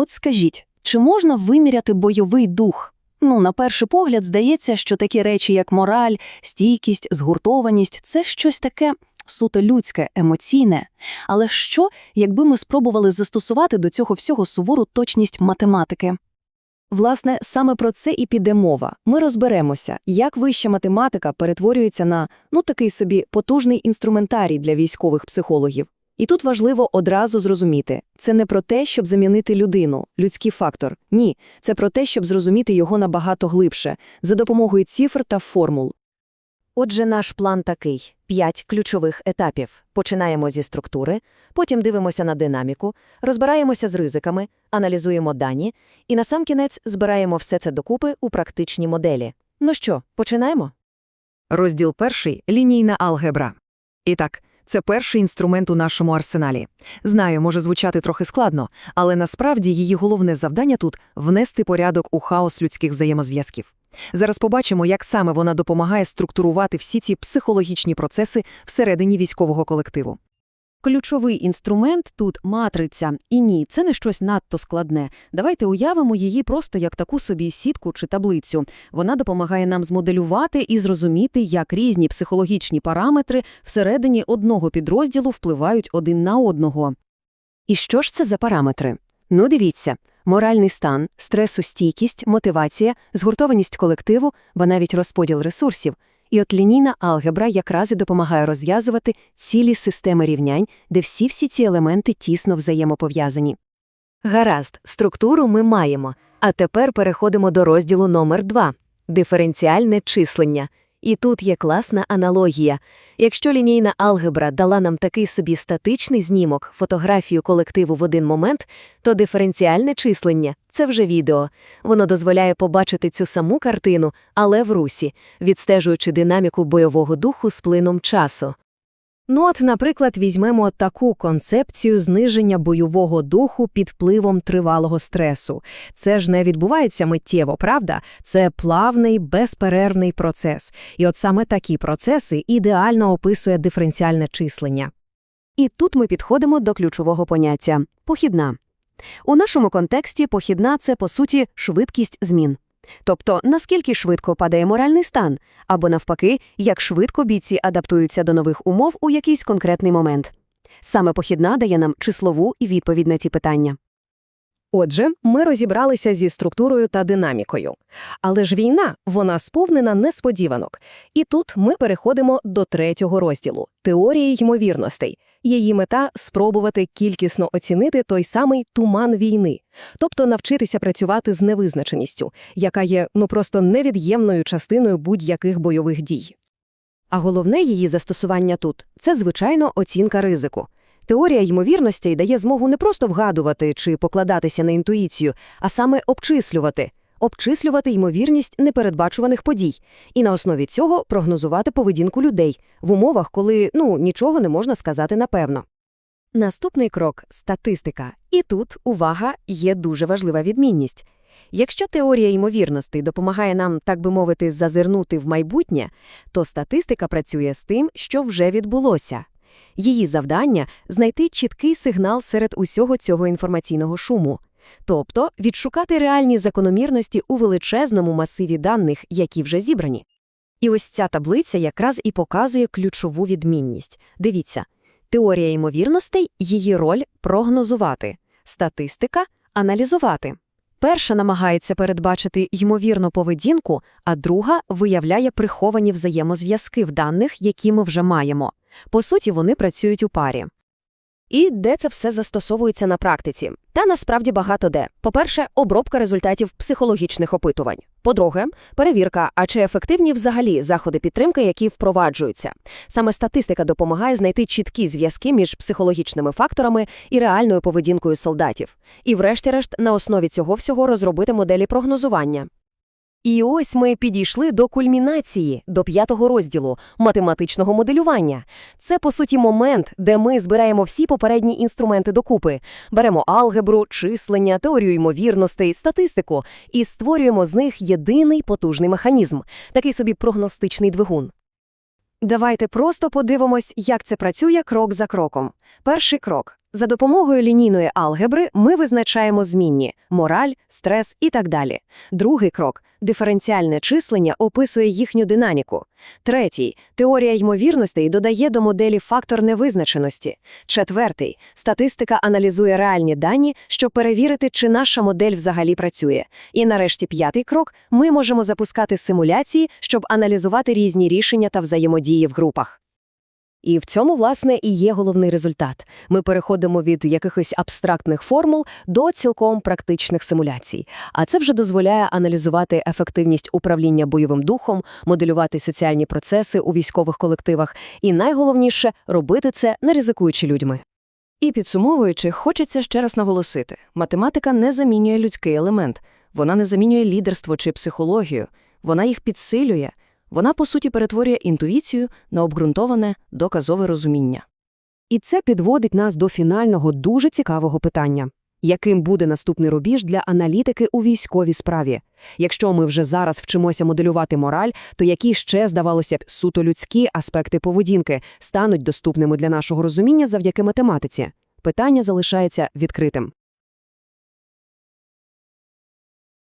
От скажіть, чи можна виміряти бойовий дух? Ну, на перший погляд, здається, що такі речі, як мораль, стійкість, згуртованість це щось таке суто людське, емоційне. Але що, якби ми спробували застосувати до цього всього сувору точність математики? Власне, саме про це і піде мова. Ми розберемося, як вища математика перетворюється на, ну, такий собі потужний інструментарій для військових психологів. І тут важливо одразу зрозуміти, це не про те, щоб замінити людину, людський фактор. Ні, це про те, щоб зрозуміти його набагато глибше, за допомогою цифр та формул. Отже, наш план такий: п'ять ключових етапів. Починаємо зі структури, потім дивимося на динаміку, розбираємося з ризиками, аналізуємо дані і насамкінець збираємо все це докупи у практичні моделі. Ну що, починаємо? Розділ перший лінійна алгебра. І так, це перший інструмент у нашому арсеналі. Знаю, може звучати трохи складно, але насправді її головне завдання тут внести порядок у хаос людських взаємозв'язків. Зараз побачимо, як саме вона допомагає структурувати всі ці психологічні процеси всередині військового колективу. Ключовий інструмент тут матриця. І ні, це не щось надто складне. Давайте уявимо її просто як таку собі сітку чи таблицю. Вона допомагає нам змоделювати і зрозуміти, як різні психологічні параметри всередині одного підрозділу впливають один на одного. І що ж це за параметри? Ну, дивіться. Моральний стан, стресостійкість, мотивація, згуртованість колективу, ба навіть розподіл ресурсів. І от лінійна алгебра якраз і допомагає розв'язувати цілі системи рівнянь, де всі-всі ці елементи тісно взаємопов'язані. Гаразд, структуру ми маємо. А тепер переходимо до розділу номер 2 – диференціальне числення. І тут є класна аналогія. Якщо лінійна алгебра дала нам такий собі статичний знімок, фотографію колективу в один момент, то диференціальне числення – це вже відео. Воно дозволяє побачити цю саму картину, але в русі, відстежуючи динаміку бойового духу з плином часу. Ну от, наприклад, візьмемо таку концепцію зниження бойового духу під впливом тривалого стресу. Це ж не відбувається миттєво, правда? Це плавний, безперервний процес. І от саме такі процеси ідеально описує диференціальне числення. І тут ми підходимо до ключового поняття – похідна. У нашому контексті похідна – це, по суті, швидкість змін. Тобто, наскільки швидко падає моральний стан, або навпаки, як швидко бійці адаптуються до нових умов у якийсь конкретний момент. Саме похідна дає нам числову і відповідь на ці питання. Отже, ми розібралися зі структурою та динамікою. Але ж війна, вона сповнена несподіванок. І тут ми переходимо до третього розділу – теорії ймовірностей. Її мета – спробувати кількісно оцінити той самий туман війни, тобто навчитися працювати з невизначеністю, яка є ну просто невід'ємною частиною будь-яких бойових дій. А головне її застосування тут – це, звичайно, оцінка ризику. Теорія ймовірностей дає змогу не просто вгадувати чи покладатися на інтуїцію, а саме обчислювати. Обчислювати ймовірність непередбачуваних подій і на основі цього прогнозувати поведінку людей в умовах, коли ну нічого не можна сказати напевно. Наступний крок статистика. І тут, увага, є дуже важлива відмінність. Якщо теорія ймовірностей допомагає нам, так би мовити, зазирнути в майбутнє, то статистика працює з тим, що вже відбулося. Її завдання знайти чіткий сигнал серед усього цього інформаційного шуму. Тобто відшукати реальні закономірності у величезному масиві даних, які вже зібрані. І ось ця таблиця якраз і показує ключову відмінність. Дивіться, теорія ймовірностей, її роль прогнозувати, статистика аналізувати. Перша намагається передбачити ймовірну поведінку, а друга виявляє приховані взаємозв'язки в даних, які ми вже маємо. По суті, вони працюють у парі. І де це все застосовується на практиці? Та насправді багато де. По-перше, обробка результатів психологічних опитувань. По-друге, перевірка, а чи ефективні взагалі заходи підтримки, які впроваджуються. Саме статистика допомагає знайти чіткі зв'язки між психологічними факторами і реальною поведінкою солдатів. І, врешті-решт, на основі цього всього розробити моделі прогнозування. І ось ми підійшли до кульмінації, до п'ятого розділу математичного моделювання. Це, по суті, момент, де ми збираємо всі попередні інструменти докупи, беремо алгебру, числення, теорію ймовірностей, статистику і створюємо з них єдиний потужний механізм, такий собі прогностичний двигун. Давайте просто подивимось, як це працює крок за кроком. Перший крок За допомогою лінійної алгебри ми визначаємо змінні – мораль, стрес і так далі. Другий крок – диференціальне числення описує їхню динаміку. Третій – теорія ймовірностей додає до моделі фактор невизначеності. Четвертий – статистика аналізує реальні дані, щоб перевірити, чи наша модель взагалі працює. І нарешті п'ятий крок – ми можемо запускати симуляції, щоб аналізувати різні рішення та взаємодії в групах. І в цьому, власне, і є головний результат. Ми переходимо від якихось абстрактних формул до цілком практичних симуляцій. А це вже дозволяє аналізувати ефективність управління бойовим духом, моделювати соціальні процеси у військових колективах і, найголовніше, робити це, не ризикуючи людьми. І підсумовуючи, хочеться ще раз наголосити: математика не замінює людський елемент, вона не замінює лідерство чи психологію, вона їх підсилює, вона, по суті, перетворює інтуїцію на обґрунтоване, доказове розуміння. І це підводить нас до фінального дуже цікавого питання. Яким буде наступний рубіж для аналітики у військовій справі? Якщо ми вже зараз вчимося моделювати мораль, то які ще, здавалося б, суто людські аспекти поведінки стануть доступними для нашого розуміння завдяки математиці? Питання залишається відкритим.